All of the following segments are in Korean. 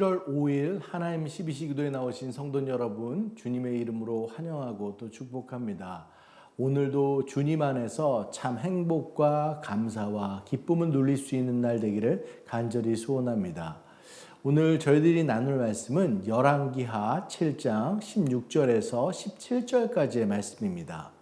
7월 5일 하나님 12시 기도에 나오신 성도 여러분 주님의 이름으로 환영하고 또 축복합니다. 오늘도 주님 안에서 참 행복과 감사와 기쁨을 누릴 수 있는 날 되기를 간절히 소원합니다. 오늘 저희들이 나눌 말씀은 열왕기하 7장 16절에서 17절까지의 말씀입니다.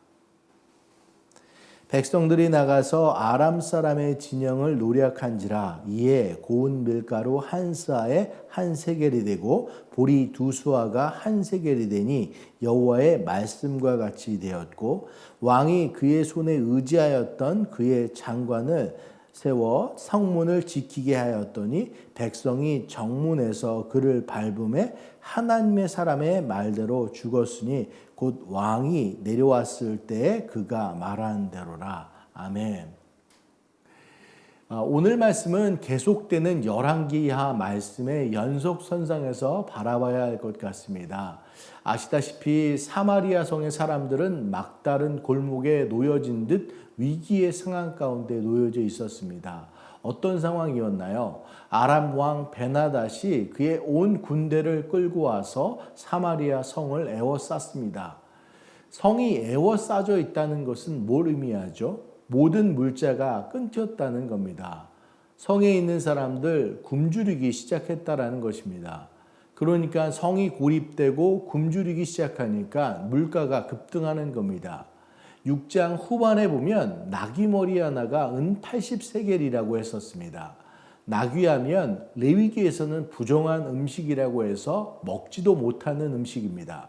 백성들이 나가서 아람 사람의 진영을 노력한지라 이에 고운 밀가루 한 스아에 한 세겔이 되고 보리 두 수아가 한 세겔이 되니 여호와의 말씀과 같이 되었고 왕이 그의 손에 의지하였던 그의 장관을 세워 성문을 지키게 하였더니 백성이 정문에서 그를 밟음에 하나님의 사람의 말대로 죽었으니 곧 왕이 내려왔을 때에 그가 말한 대로라. 아멘. 아, 오늘 말씀은 계속되는 열왕기하 말씀의 연속 선상에서 바라봐야 할 것 같습니다. 아시다시피 사마리아 성의 사람들은 막다른 골목에 놓여진 듯 위기의 상황 가운데 놓여져 있었습니다. 어떤 상황이었나요? 아람 왕 베나닷이 그의 온 군대를 끌고 와서 사마리아 성을 에워쌌습니다. 성이 에워싸져 있다는 것은 뭘 의미하죠? 모든 물자가 끊겼다는 겁니다. 성에 있는 사람들 굶주리기 시작했다라는 것입니다. 그러니까 성이 고립되고 굶주리기 시작하니까 물가가 급등하는 겁니다. 6장 후반에 보면 나귀머리 하나가 은 80세겔이라고 했었습니다. 나귀하면 레위기에서는 부정한 음식이라고 해서 먹지도 못하는 음식입니다.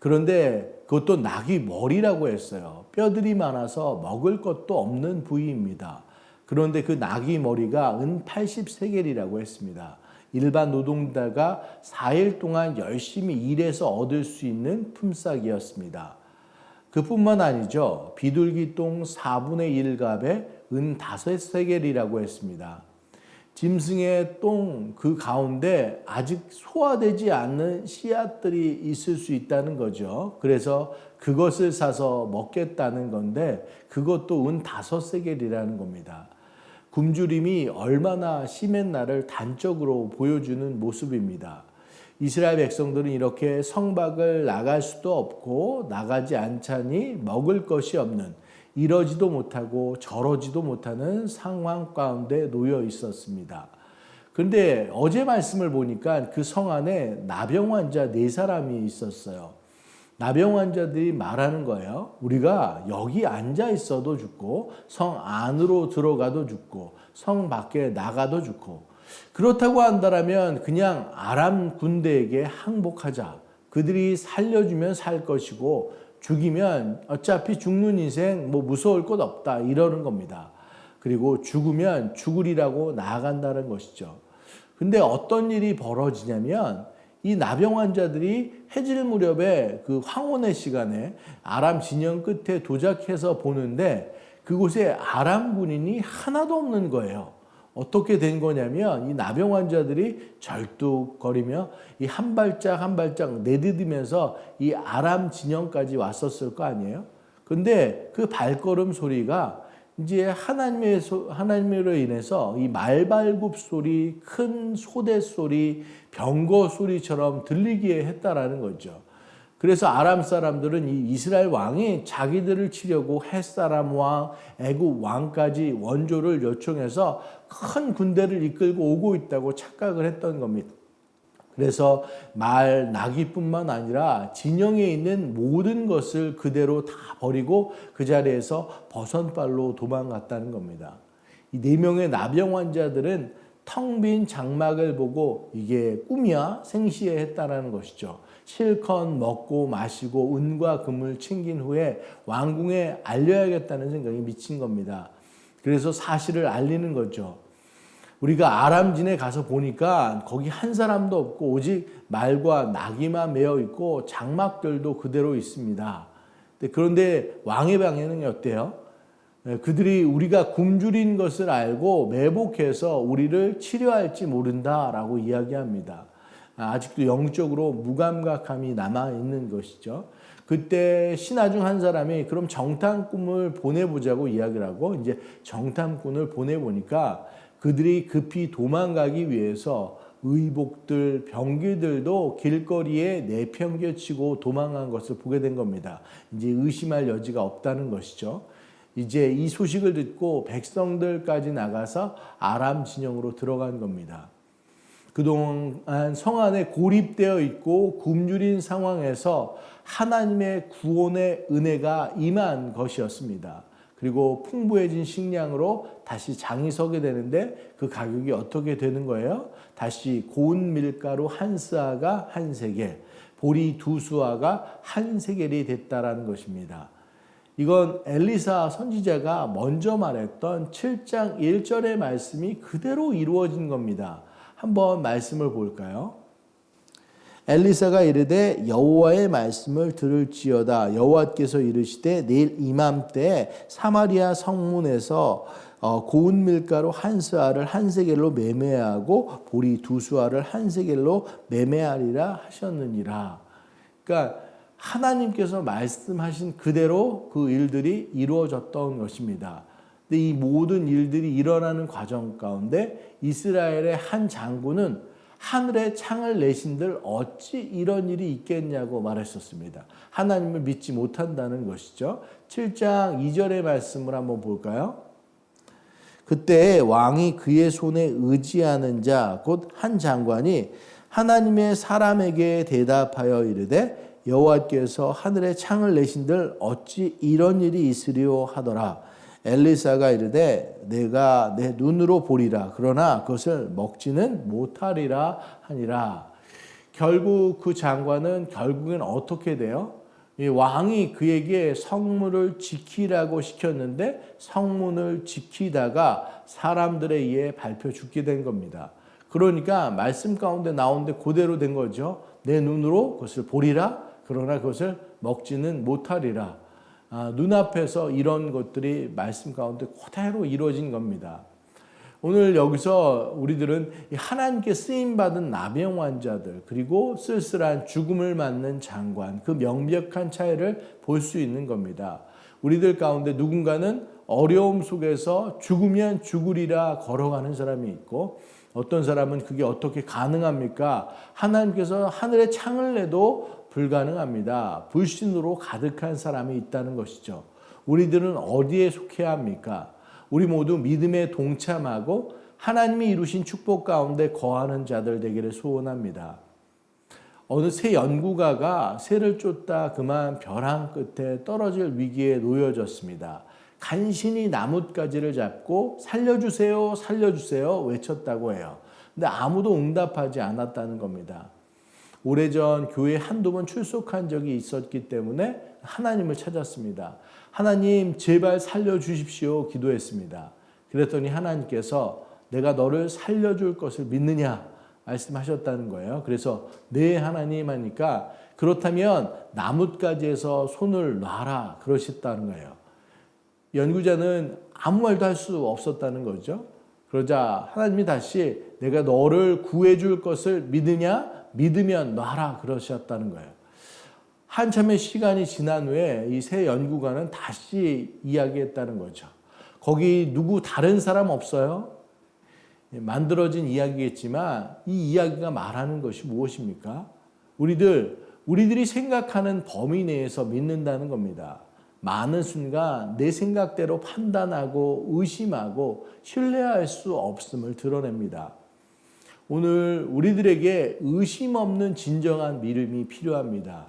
그런데 그것도 나귀 머리라고 했어요. 뼈들이 많아서 먹을 것도 없는 부위입니다. 그런데 그 나귀 머리가 은 80세겔이라고 했습니다. 일반 노동자가 4일 동안 열심히 일해서 얻을 수 있는 품삯이었습니다. 그뿐만 아니죠. 비둘기똥 4분의 1갑에 은 5세겔이라고 했습니다. 짐승의 똥 그 가운데 아직 소화되지 않는 씨앗들이 있을 수 있다는 거죠. 그래서 그것을 사서 먹겠다는 건데 그것도 은 다섯 세겔이라는 겁니다. 굶주림이 얼마나 심했나를 단적으로 보여주는 모습입니다. 이스라엘 백성들은 이렇게 성박을 나갈 수도 없고 나가지 않자니 먹을 것이 없는 이러지도 못하고 저러지도 못하는 상황 가운데 놓여 있었습니다. 그런데 어제 말씀을 보니까 그 성 안에 나병 환자 네 사람이 있었어요. 나병 환자들이 말하는 거예요. 우리가 여기 앉아 있어도 죽고 성 안으로 들어가도 죽고 성 밖에 나가도 죽고 그렇다고 한다면 그냥 아람 군대에게 항복하자. 그들이 살려주면 살 것이고 죽이면 어차피 죽는 인생 뭐 무서울 것 없다 이러는 겁니다. 그리고 죽으면 죽으리라고 나아간다는 것이죠. 근데 어떤 일이 벌어지냐면 이 나병 환자들이 해질 무렵에 그 황혼의 시간에 아람 진영 끝에 도착해서 보는데 그곳에 아람 군인이 하나도 없는 거예요. 어떻게 된 거냐면 이 나병 환자들이 절뚝거리며 이 한 발짝 한 발짝 내디디면서 이 아람 진영까지 왔었을 거 아니에요? 근데 그 발걸음 소리가 이제 하나님의 소, 하나님으로 인해서 이 말발굽 소리, 큰 소대 소리, 병거 소리처럼 들리게 했다라는 거죠. 그래서 아람 사람들은 이 이스라엘 왕이 자기들을 치려고 햇사람 왕, 애굽 왕까지 원조를 요청해서 큰 군대를 이끌고 오고 있다고 착각을 했던 겁니다. 그래서 말, 나귀뿐만 아니라 진영에 있는 모든 것을 그대로 다 버리고 그 자리에서 버선발로 도망갔다는 겁니다. 이 네 명의 나병 환자들은 텅 빈 장막을 보고 이게 꿈이야 생시해 했다라는 것이죠. 실컷 먹고 마시고 은과 금을 챙긴 후에 왕궁에 알려야겠다는 생각이 미친 겁니다. 그래서 사실을 알리는 거죠. 우리가 아람진에 가서 보니까 거기 한 사람도 없고 오직 말과 나귀만 매어 있고 장막들도 그대로 있습니다. 그런데 왕의 방에는 어때요? 예, 그들이 우리가 굶주린 것을 알고 매복해서 우리를 치료할지 모른다라고 이야기합니다. 아, 아직도 영적으로 무감각함이 남아 있는 것이죠. 그때 신하 중 한 사람이 그럼 정탐꾼을 보내보자고 이야기를 하고 이제 정탐꾼을 보내보니까 그들이 급히 도망가기 위해서 의복들, 병기들도 길거리에 내팽개치고 도망간 것을 보게 된 겁니다. 이제 의심할 여지가 없다는 것이죠. 이제 이 소식을 듣고 백성들까지 나가서 아람 진영으로 들어간 겁니다. 그동안 성 안에 고립되어 있고 굶주린 상황에서 하나님의 구원의 은혜가 임한 것이었습니다. 그리고 풍부해진 식량으로 다시 장이 서게 되는데 그 가격이 어떻게 되는 거예요? 다시 고운 밀가루 한 스아가 한 세겔, 보리 두 수아가 한 세겔이 됐다라는 것입니다. 이건 엘리사 선지자가 먼저 말했던 7장 1절의 말씀이 그대로 이루어진 겁니다. 한번 말씀을 볼까요? 엘리사가 이르되 여호와의 말씀을 들을지어다 여호와께서 이르시되 내일 이맘때 사마리아 성문에서 어, 고운 밀가루 한 스아를 한 세겔로 매매하고 보리 두 수아를 한 세겔로 매매하리라 하셨느니라. 그러니까 하나님께서 말씀하신 그대로 그 일들이 이루어졌던 것입니다. 근데 이 모든 일들이 일어나는 과정 가운데 이스라엘의 한 장군은 하늘에 창을 내신들 어찌 이런 일이 있겠냐고 말했었습니다. 하나님을 믿지 못한다는 것이죠. 7장 2절의 말씀을 한번 볼까요? 그때 왕이 그의 손에 의지하는 자 곧 한 장관이 하나님의 사람에게 대답하여 이르되 여호와께서 하늘에 창을 내신들 어찌 이런 일이 있으리요 하더라. 엘리사가 이르되 내가 내 눈으로 보리라 그러나 그것을 먹지는 못하리라 하니라. 결국 그 장관은 결국엔 어떻게 돼요? 이 왕이 그에게 성문을 지키라고 시켰는데 성문을 지키다가 사람들에 의해 밟혀 죽게 된 겁니다. 그러니까 말씀 가운데 나오는데 그대로 된 거죠. 내 눈으로 그것을 보리라 그러나 그것을 먹지는 못하리라. 아, 눈앞에서 이런 것들이 말씀 가운데 그대로 이루어진 겁니다. 오늘 여기서 우리들은 하나님께 쓰임 받은 나병 환자들 그리고 쓸쓸한 죽음을 맞는 장관 그 명백한 차이를 볼 수 있는 겁니다. 우리들 가운데 누군가는 어려움 속에서 죽으면 죽으리라 걸어가는 사람이 있고 어떤 사람은 그게 어떻게 가능합니까? 하나님께서 하늘에 창을 내도 불가능합니다. 불신으로 가득한 사람이 있다는 것이죠. 우리들은 어디에 속해야 합니까? 우리 모두 믿음에 동참하고 하나님이 이루신 축복 가운데 거하는 자들 되기를 소원합니다. 어느 새 연구가가 새를 쫓다 그만 벼랑 끝에 떨어질 위기에 놓여졌습니다. 간신히 나뭇가지를 잡고 살려주세요, 살려주세요 외쳤다고 해요. 근데 아무도 응답하지 않았다는 겁니다. 오래전 교회 한두 번 출석한 적이 있었기 때문에 하나님을 찾았습니다. 하나님 제발 살려주십시오 기도했습니다. 그랬더니 하나님께서 내가 너를 살려줄 것을 믿느냐 말씀하셨다는 거예요. 그래서 네 하나님 하니까 그렇다면 나뭇가지에서 손을 놔라 그러셨다는 거예요. 연구자는 아무 말도 할 수 없었다는 거죠. 그러자 하나님이 다시 내가 너를 구해줄 것을 믿느냐? 믿으면 놔라 그러셨다는 거예요. 한참의 시간이 지난 후에 이 새 연구관은 다시 이야기했다는 거죠. 거기 누구 다른 사람 없어요? 만들어진 이야기겠지만 이 이야기가 말하는 것이 무엇입니까? 우리들 우리들이 생각하는 범위 내에서 믿는다는 겁니다. 많은 순간 내 생각대로 판단하고 의심하고 신뢰할 수 없음을 드러냅니다. 오늘 우리들에게 의심 없는 진정한 믿음이 필요합니다.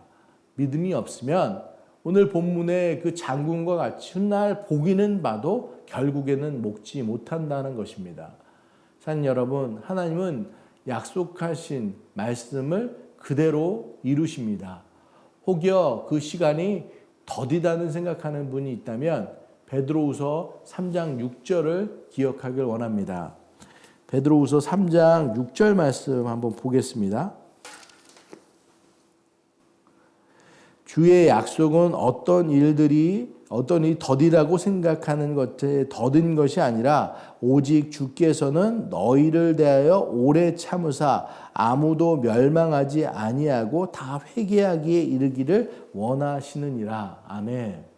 믿음이 없으면 오늘 본문의 그 장군과 같이 훗날 보기는 봐도 결국에는 먹지 못한다는 것입니다. 산 여러분, 하나님은 약속하신 말씀을 그대로 이루십니다. 혹여 그 시간이 더디다는 생각하는 분이 있다면 베드로후서 3장 6절을 기억하길 원합니다. 베드로후서 3장 6절 말씀 한번 보겠습니다. 주의 약속은 어떤 일들이 어떤 이 더디라고 생각하는 것에 더딘 것이 아니라 오직 주께서는 너희를 대하여 오래 참으사 아무도 멸망하지 아니하고 다 회개하기에 이르기를 원하시느니라. 아멘.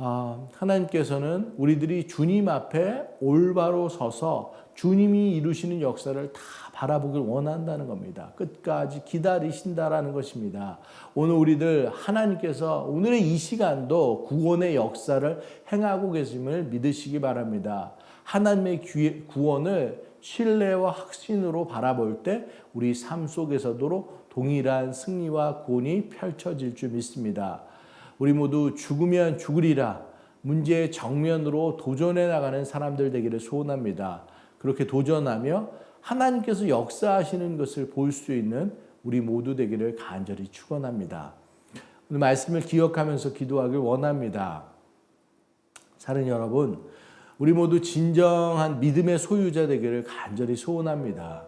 아, 하나님께서는 우리들이 주님 앞에 올바로 서서 주님이 이루시는 역사를 다 바라보길 원한다는 겁니다. 끝까지 기다리신다라는 것입니다. 오늘 우리들 하나님께서 오늘의 이 시간도 구원의 역사를 행하고 계심을 믿으시기 바랍니다. 하나님의 구원을 신뢰와 확신으로 바라볼 때 우리 삶 속에서도 동일한 승리와 구원이 펼쳐질 줄 믿습니다. 우리 모두 죽으면 죽으리라 문제의 정면으로 도전해 나가는 사람들 되기를 소원합니다. 그렇게 도전하며 하나님께서 역사하시는 것을 볼 수 있는 우리 모두 되기를 간절히 축원합니다. 오늘 말씀을 기억하면서 기도하길 원합니다. 사랑 여러분, 우리 모두 진정한 믿음의 소유자 되기를 간절히 소원합니다.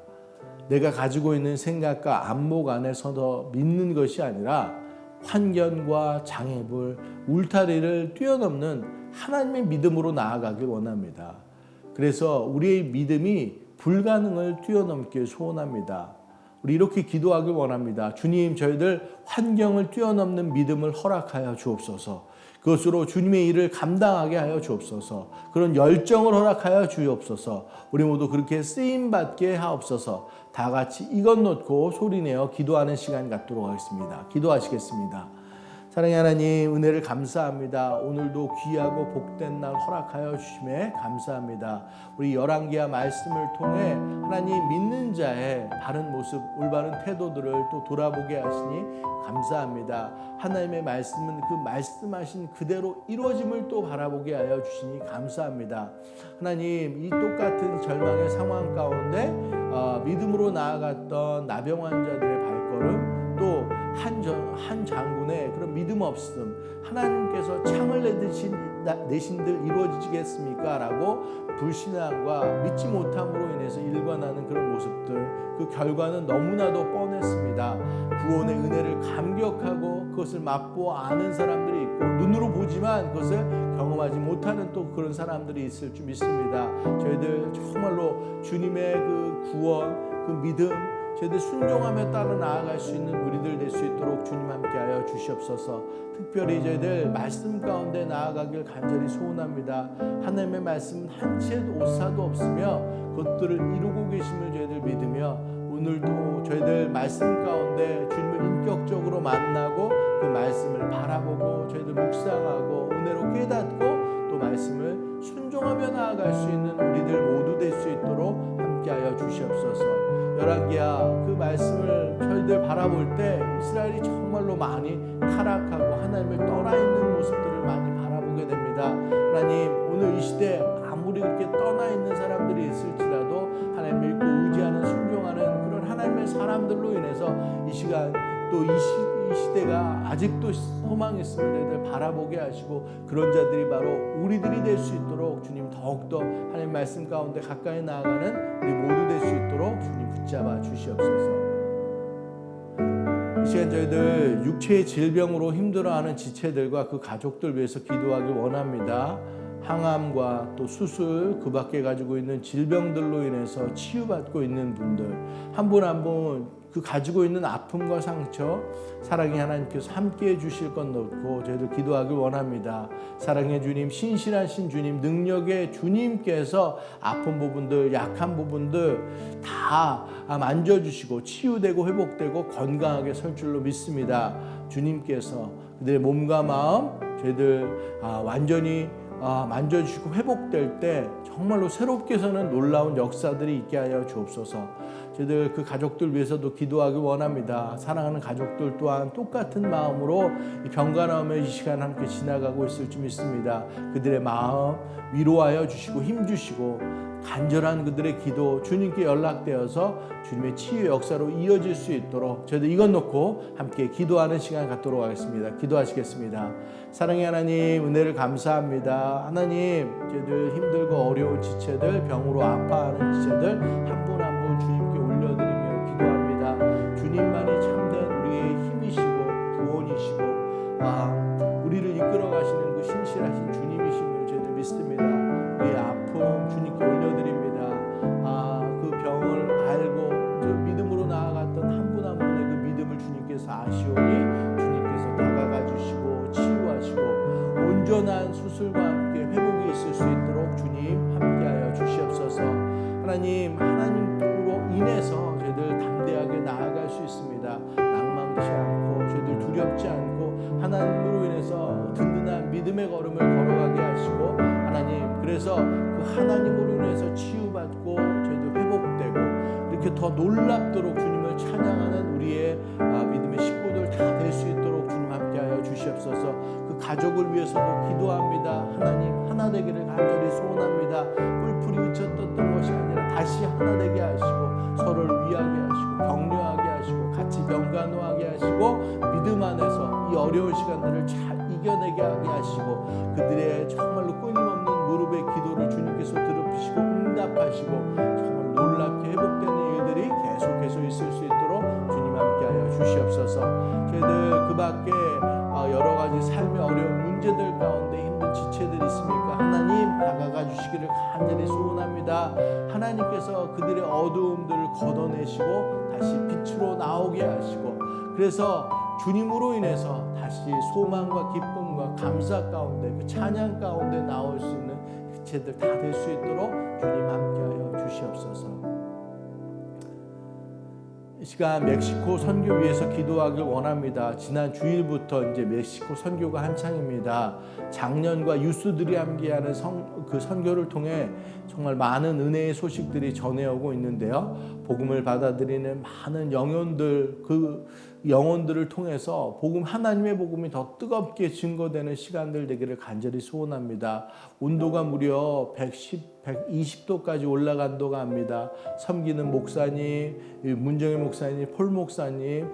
내가 가지고 있는 생각과 안목 안에서 믿는 것이 아니라 환경과 장애물, 울타리를 뛰어넘는 하나님의 믿음으로 나아가길 원합니다. 그래서 우리의 믿음이 불가능을 뛰어넘길 소원합니다. 우리 이렇게 기도하길 원합니다. 주님, 저희들 환경을 뛰어넘는 믿음을 허락하여 주옵소서. 그것으로 주님의 일을 감당하게 하여 주옵소서. 그런 열정을 허락하여 주옵소서. 우리 모두 그렇게 쓰임 받게 하옵소서. 다 같이 이것 놓고 소리내어 기도하는 시간 갖도록 하겠습니다. 기도하시겠습니다. 사랑의 하나님 은혜를 감사합니다. 오늘도 귀하고 복된 날 허락하여 주심에 감사합니다. 우리 열왕기야 말씀을 통해 하나님 믿는 자의 바른 모습, 올바른 태도들을 또 돌아보게 하시니 감사합니다. 하나님의 말씀은 그 말씀하신 그대로 이루어짐을 또 바라보게 하여 주시니 감사합니다. 하나님 이 똑같은 절망의 상황 가운데 어, 믿음으로 나아갔던 나병 환자들의 발걸음 또 한, 한 장군의 그런 믿음 없음 하나님께서 창을 내드신, 내신들 이루어지겠습니까? 라고 불신앙과 믿지 못함으로 인해서 일관하는 그런 모습들 그 결과는 너무나도 뻔했습니다. 구원의 은혜를 감격하고 그것을 맛보아 아는 사람들이 있고 눈으로 보지만 그것을 경험하지 못하는 또 그런 사람들이 있을 줄 믿습니다. 저희들 정말로 주님의 그 구원 그 믿음 저희들 순종하며 따라 나아갈 수 있는 우리들 될 수 있도록 주님 함께하여 주시옵소서. 특별히 저희들 말씀 가운데 나아가길 간절히 소원합니다. 하나님의 말씀 한채 오사도 없으며 그것들을 이루고 계심을 저희들 믿으며 오늘도 저희들 말씀 가운데 주님을 인격적으로 만나고 그 말씀을 바라보고 저희들 묵상하고 은혜로 깨닫고 또 말씀을 순종하며 나아갈 수 있는 우리들 모두 될 수 있도록 함께하여 주시옵소서. 열왕기야 그 말씀을 저희들 바라볼 때 이스라엘이 정말로 많이 타락하고 하나님을 떠나 있는 모습들을 많이 바라보게 됩니다. 하나님 오늘 이 시대 아무리 그렇게 떠나 있는 사람들이 있을지라도 하나님 믿고 의지하는 순종하는 그런 하나님의 사람들로 인해서 이 시간 또이 이 시대가 아직도 소망이 있음을 너희들 바라보게 하시고 그런 자들이 바로 우리들이 될 수 있도록 주님 더욱더 하나님 말씀 가운데 가까이 나아가는 우리 모두 될 수 있도록 주님 붙잡아 주시옵소서. 이 시간 저희들 육체의 질병으로 힘들어하는 지체들과 그 가족들 위해서 기도하기 원합니다. 항암과 또 수술 그 밖에 가지고 있는 질병들로 인해서 치유받고 있는 분들 한 분 한분 그 가지고 있는 아픔과 상처 사랑의 하나님께서 함께 해 주실 것 놓고 저희들 기도하길 원합니다. 사랑의 주님 신실하신 주님 능력의 주님께서 아픈 부분들 약한 부분들 다 만져주시고 치유되고 회복되고 건강하게 설 줄로 믿습니다. 주님께서 그들의 몸과 마음 저희들 아, 완전히 아, 만져주시고 회복될 때 정말로 새롭게 서는 놀라운 역사들이 있게 하여 주옵소서. 저희들 그 가족들 위해서도 기도하기 원합니다. 사랑하는 가족들 또한 똑같은 마음으로 이 병가나움의 이 시간 함께 지나가고 있을 줄 믿습니다. 그들의 마음 위로하여 주시고 힘 주시고 간절한 그들의 기도 주님께 연락되어서 주님의 치유 역사로 이어질 수 있도록 저희들 이것 놓고 함께 기도하는 시간 갖도록 하겠습니다. 기도하시겠습니다. 사랑의 하나님 은혜를 감사합니다. 하나님 저희들 힘들고 어려운 지체들 병으로 아파하는 지체들 한 분 하게 하시고 그들의 정말로 끊임없는 무릎의 기도를 주님께서 들으시고 응답하시고 정말 놀랍게 회복되는 일들이 계속해서 있을 수 있도록 주님 함께하여 주시옵소서. 저희들 그 밖에 어, 여러 가지 삶의 어려운 문제들 가운데 힘든 지체들이 있습니까? 하나님 다가가 주시기를 간절히 소원합니다. 하나님께서 그들의 어두움들을 걷어내시고 다시 빛으로 나오게 하시고 그래서 주님으로 인해서 다시 소망과 기쁨과 감사 가운데 그 찬양 가운데 나올 수 있는 지체들 다 될 수 있도록 주님 함께하여 주시옵소서. 이 시간 멕시코 선교 위해서 기도하길 원합니다. 지난 주일부터 이제 멕시코 선교가 한창입니다. 작년과 유수들이 함께하는 성, 그 선교를 통해 정말 많은 은혜의 소식들이 전해오고 있는데요. 복음을 받아들이는 많은 영혼들 그 영혼들을 통해서 복음 하나님의 복음이 더 뜨겁게 증거되는 시간들 되기를 간절히 소원합니다. 온도가 무려 110 120도까지 올라간다고 합니다. 섬기는 목사님, 문정일 목사님, 폴 목사님,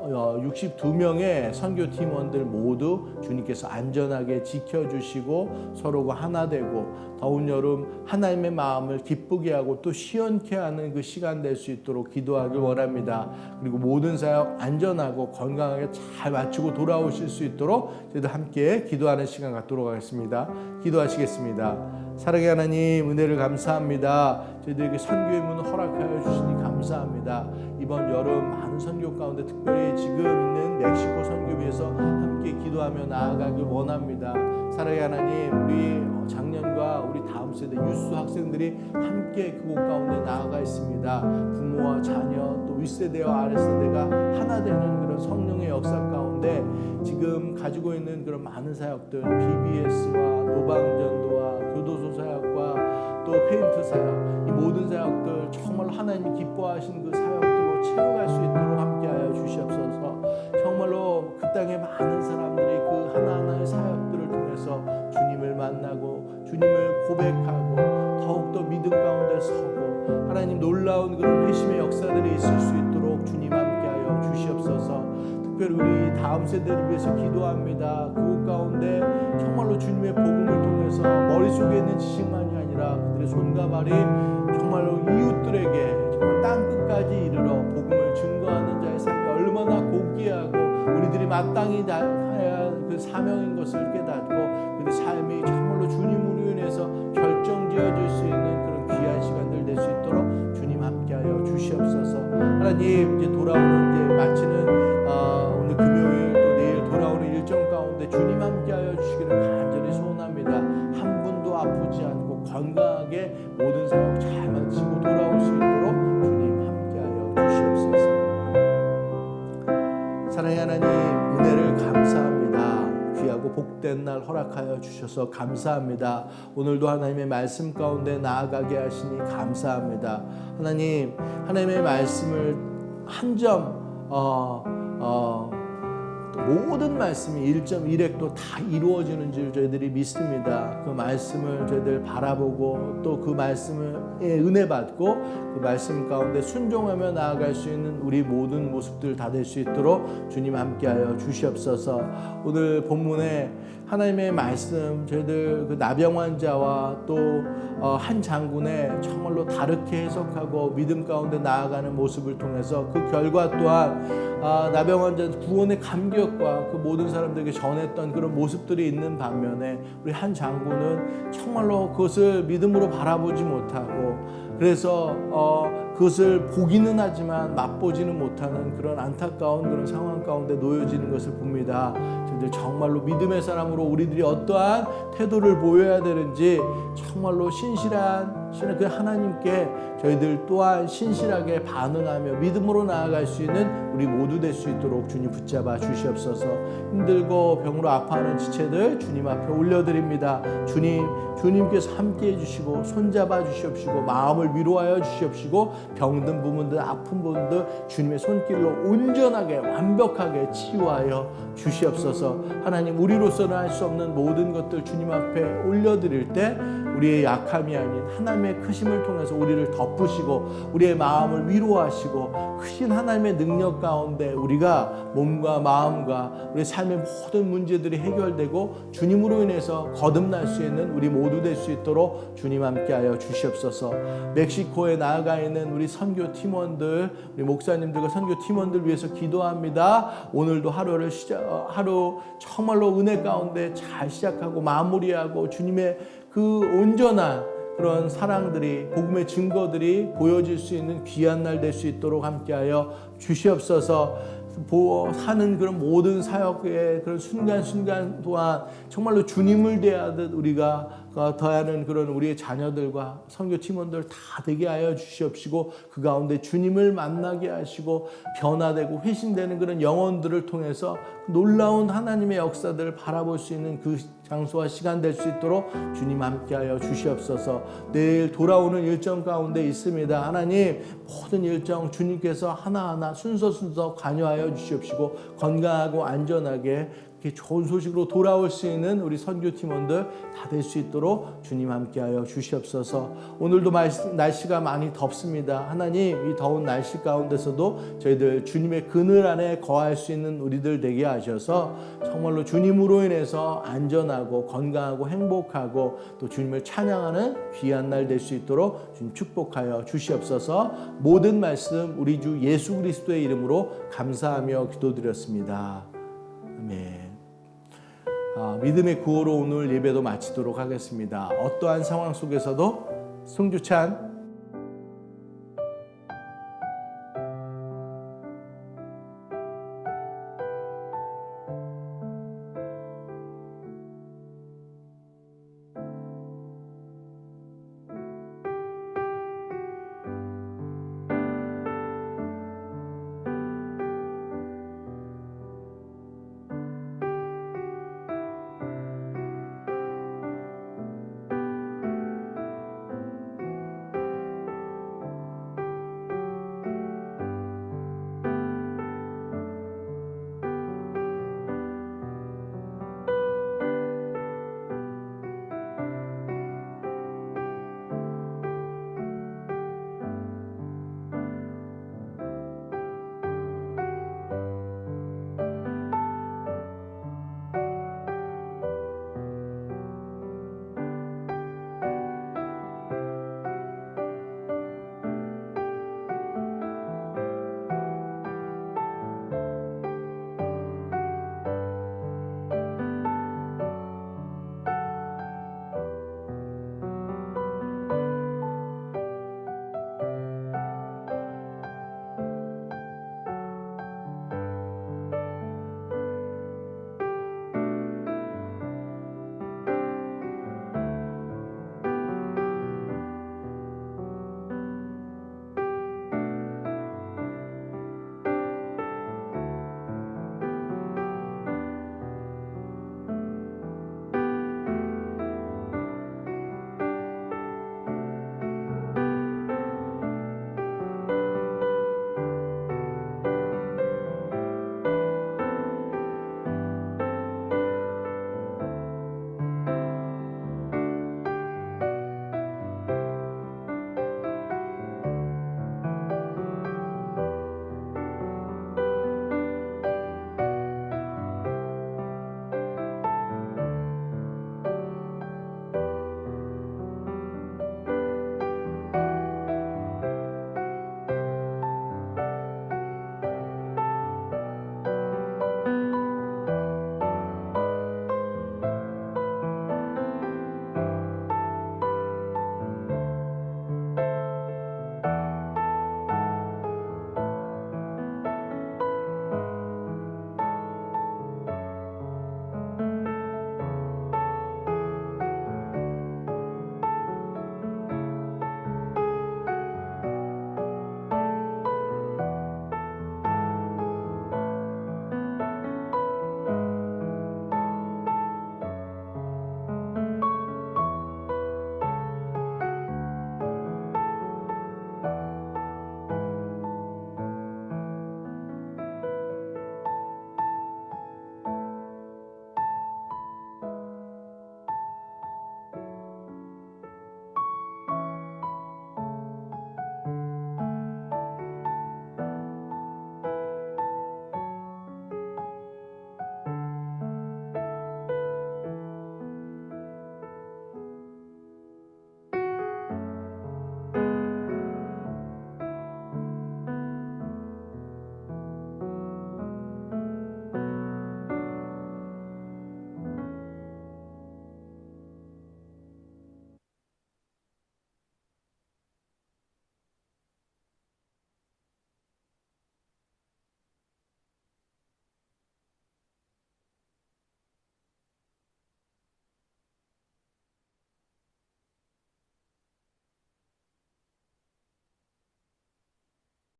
62명의 선교 팀원들 모두 주님께서 안전하게 지켜주시고 서로가 하나 되고 더운 여름 하나님의 마음을 기쁘게 하고 또 시원케 하는 그 시간 될 수 있도록 기도하길 원합니다. 그리고 모든 사역 안전하고 건강하게 잘 마치고 돌아오실 수 있도록 저희도 함께 기도하는 시간 갖도록 하겠습니다. 기도하시겠습니다. 사랑의 하나님 은혜를 감사합니다. 저희들에게 선교의 문을 허락하여 주시니 감사합니다. 이번 여름 많은 선교 가운데 특별히 지금 있는 멕시코 선교위에서 함께 기도하며 나아가길 원합니다. 사랑의 하나님 우리 작년과 우리 다음 세대 유수 학생들이 함께 그곳 가운데 나아가 있습니다. 부모와 자녀 또 윗세대와 아랫세대가 하나 되는 그런 성령의 역사 가운데 지금 가지고 있는 그런 많은 사역들 BBS와 노방전도와 교도소 사역과 또 페인트 사역 이 모든 사역들 정말 하나님이 기뻐하신 그 사역들로 채워갈 수 있도록 함께하여 주시옵소서 정말로 그 땅에 많은 사람들이 그 하나하나의 사역들을 통해서 주님 을 만나고 주님을 고백하고 더욱더 믿음 가운데 서고 하나님 놀라운 그런 회심의 역사들이 있을 수 있도록 주님 함께하여 주시옵소서 특별히 우리 다음 세대를 위해서 기도합니다. 그곳 가운데 정말로 주님의 복음을 통해서 머릿속에 있는 지식만이 아니라 그들의 손과 발이 정말로 이웃들에게 정말 땅 끝까지 이르러 복음을 증거하는 자의 삶이 얼마나 고귀하고 우리들이 마땅히 할 그 사명인 것을 깨닫고 그들의 삶이 정말로 주님으로 인해서 결정지어질 수 있는 그런 귀한 시간들 될 수 있도록 주님 함께하여 주시옵소서. 하나님 이제 돌아오는 이제 마치는 어, 오늘 금요일 또 내일 돌아오는 일정 가운데 주님 함께하여 주시기를 간절히 소원합니다. 한 분도 아프지 않고 건강하게 모든 사역 잘 마치고 돌아올 수 있도록 주님 함께하여 주시옵소서. 사랑의 하나님. 복된 날 허락하여 주셔서 감사합니다. 오늘도 하나님의 말씀 가운데 나아가게 하시니 감사합니다. 하나님 하나님의 말씀을 한 점 어, 어, 모든 말씀이 1.1획도 다 이루어지는 줄 저희들이 믿습니다. 그 말씀을 저희들 바라보고 또 그 말씀에 은혜 받고 그 말씀 가운데 순종하며 나아갈 수 있는 우리 모든 모습들 다 될 수 있도록 주님 함께하여 주시옵소서. 오늘 본문에 하나님의 말씀 저희들 그 나병 환자와 또 한 장군의 정말로 다르게 해석하고 믿음 가운데 나아가는 모습을 통해서 그 결과 또한 아, 나병 환자 구원의 감격과 그 모든 사람들에게 전했던 그런 모습들이 있는 반면에 우리 한 장군은 정말로 그것을 믿음으로 바라보지 못하고 그래서 어, 그것을 보기는 하지만 맛보지는 못하는 그런 안타까운 그런 상황 가운데 놓여지는 것을 봅니다. 저희들 정말로 믿음의 사람으로 우리들이 어떠한 태도를 보여야 되는지 정말로 신실한 신의 그 하나님께 저희들 또한 신실하게 반응하며 믿음으로 나아갈 수 있는 우리 모두 될 수 있도록 주님 붙잡아 주시옵소서. 힘들고 병으로 아파하는 지체들 주님 앞에 올려드립니다. 주님, 주님께서 함께 해주시고 손잡아 주시옵시고 마음을 위로하여 주시옵시고 병든 부분들 아픈 부분들 주님의 손길로 온전하게 완벽하게 치유하여 주시옵소서. 하나님 우리로서는 할 수 없는 모든 것들 주님 앞에 올려드릴 때 우리의 약함이 아닌 하나님의 크심을 통해서 우리를 덮 으시고 우리의 마음을 위로하시고 크신 하나님의 능력 가운데 우리가 몸과 마음과 우리 삶의 모든 문제들이 해결되고 주님으로 인해서 거듭날 수 있는 우리 모두 될 수 있도록 주님 함께하여 주시옵소서. 멕시코에 나아가 있는 우리 선교 팀원들, 우리 목사님들과 선교 팀원들 위해서 기도합니다. 오늘도 하루를 시작, 어, 하루 정말로 은혜 가운데 잘 시작하고 마무리하고 주님의 그 온전한 그런 사랑들이 복음의 증거들이 보여질 수 있는 귀한 날 될 수 있도록 함께하여 주시옵소서. 보 사는 그런 모든 사역의 그런 순간순간 또한 정말로 주님을 대하듯 우리가 더하는 그런 우리의 자녀들과 선교 팀원들 다 되게 하여 주시옵시고 그 가운데 주님을 만나게 하시고 변화되고 회심되는 그런 영혼들을 통해서 놀라운 하나님의 역사들을 바라볼 수 있는 그 장소와 시간 될 수 있도록 주님 함께하여 주시옵소서. 내일 돌아오는 일정 가운데 있습니다. 하나님 모든 일정 주님께서 하나하나 순서 순서 관여하여 주시옵시고 건강하고 안전하게 이렇게 좋은 소식으로 돌아올 수 있는 우리 선교 팀원들 다 될 수 있도록 주님 함께하여 주시옵소서. 오늘도 날씨가 많이 덥습니다. 하나님 이 더운 날씨 가운데서도 저희들 주님의 그늘 안에 거할 수 있는 우리들 되게 하셔서 정말로 주님으로 인해서 안전하고 건강하고 행복하고 또 주님을 찬양하는 귀한 날 될 수 있도록 주님 축복하여 주시옵소서. 모든 말씀 우리 주 예수 그리스도의 이름으로 감사하며 기도드렸습니다. 아멘. 아, 믿음의 구호로 오늘 예배도 마치도록 하겠습니다. 어떠한 상황 속에서도 승주찬